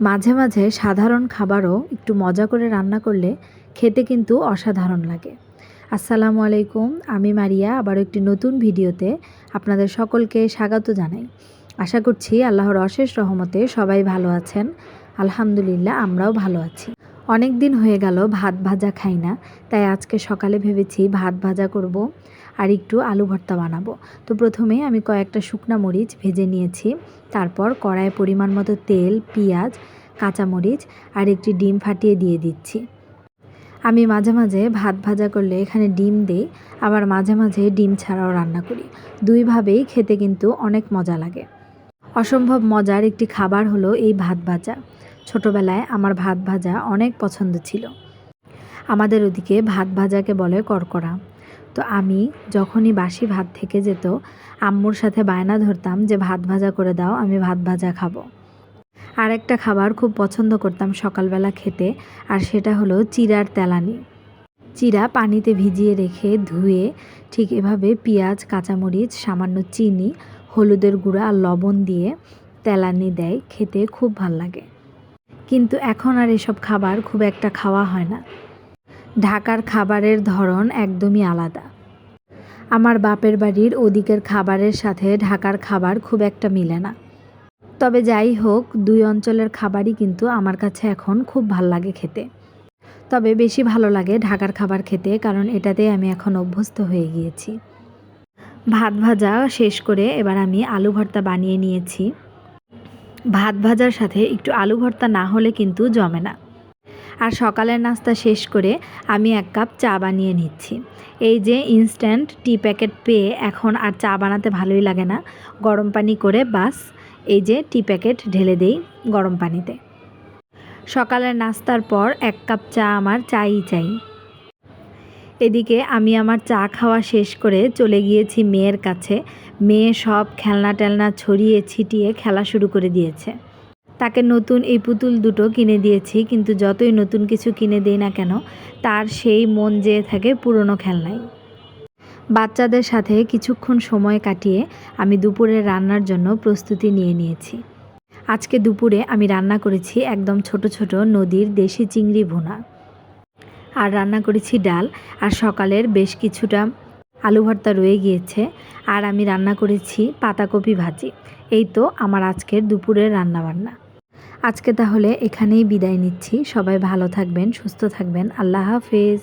মাঝে মাঝে সাধারণ খাবারও একটু মজা করে রান্না করলে খেতে কিন্তু অসাধারণ লাগে। আসসালামু আলাইকুম, আমি মারিয়া আবার একটি নতুন ভিডিওতে আপনাদের সকলকে স্বাগত জানাই। আশা করছি আল্লাহর অশেষ রহমতে সবাই ভালো আছেন। আলহামদুলিল্লাহ, আমরাও ভালো আছি। অনেক দিন হয়ে গেল ভাত ভাজা খাই না, তাই আজকে সকালে ভেবেছি ভাত ভাজা করব আর একটু আলু ভর্তা বানাবো। তো প্রথমে আমি কয়েকটা শুকনা মরিচ ভেজে নিয়েছি, তারপর কড়াইয়ে পরিমাণ মতো তেল, পেঁয়াজ কাঁচামরিচ আর একটি ডিম ফাটিয়ে দিয়ে দিচ্ছি। আমি মাঝে মাঝে ভাত ভাজা করলে এখানে ডিম দিই, আবার মাঝে মাঝে ডিম ছাড়াও রান্না করি। দুইভাবেই খেতে কিন্তু অনেক মজা লাগে। অসম্ভব মজার একটি খাবার হলো এই ভাত ভাজা। ছোটোবেলায় আমার ভাত ভাজা অনেক পছন্দ ছিল। আমাদের ওদিকে ভাত ভাজাকে বলে করকরা তো আমি যখনই বাসি ভাত থেকে যেত, আম্মুর সাথে বায়না ধরতাম যে, ভাত ভাজা করে দাও, আমি ভাত ভাজা খাব। আর একটা খাবার খুব পছন্দ করতাম সকালবেলা খেতে, আর সেটা হলো চিরার তেলানি। চিরা পানিতে ভিজিয়ে রেখে ধুয়ে ঠিক এভাবে পেঁয়াজ, কাঁচামরিচ, সামান্য চিনি, হলুদের গুঁড়া আর লবণ দিয়ে তেলানি দেয়, খেতে খুব ভালো লাগে। কিন্তু এখন আর এসব খাবার খুব একটা খাওয়া হয় না। ঢাকার খাবারের ধরন একদমই আলাদা। আমার বাপের বাড়ির ওদিকের খাবারের সাথে ঢাকার খাবার খুব একটা মিলে না। তবে যাই হোক, দুই অঞ্চলের খাবারই কিন্তু আমার কাছে এখন খুব ভালো লাগে খেতে। তবে বেশি ভালো লাগে ঢাকার খাবার খেতে কারণ এটাতে আমি এখন অভ্যস্ত হয়ে গিয়েছি। ভাত ভাজা শেষ করে এবার আমি আলু ভর্তা বানিয়ে নিয়েছি। ভাত ভাজার সাথে একটু আলু ভর্তা না হলে কিন্তু জমে না। আর সকালের নাস্তা শেষ করে আমি এক কাপ চা বানিয়ে নিচ্ছি। এই যে ইনস্ট্যান্ট টি প্যাকেট পেয়ে এখন আর চা বানাতে ভালোই লাগে না। গরম পানি করে বাস, এই যে টি প্যাকেট ঢেলে দেই গরম পানিতে। সকালের নাস্তার পর এক কাপ চা আমার চাই চাই। এদিকে আমি আমার চা খাওয়া শেষ করে চলে গিয়েছি মেয়ের কাছে। মেয়ে সব খেলনা টেলনা ছড়িয়ে ছিটিয়ে খেলা শুরু করে দিয়েছে। তাকে নতুন এই পুতুল দুটো কিনে দিয়েছি, কিন্তু যতই নতুন কিছু কিনে দিই না কেন, তার সেই মন যেয়ে থাকে পুরনো খেলনায়। বাচ্চাদের সাথে কিছুক্ষণ সময় কাটিয়ে আমি দুপুরে রান্নার জন্য প্রস্তুতি নিয়ে নিয়েছি। আজকে দুপুরে আমি রান্না করেছি একদম ছোট ছোট নদীর দেশি চিংড়ি ভুনা। আর রান্না করেছি ডাল, আর সকালের বেশ কিছুটা আলু ভর্তা রয়ে গিয়েছে, আর আমি রান্না করেছি পাতাকপি ভাজি। এই তো আমার আজকের দুপুরের রান্নাবান্না। আজকে তাহলে এখানেই বিদায় নিচ্ছি। সবাই ভালো থাকবেন, সুস্থ থাকবেন। আল্লাহ হাফেজ।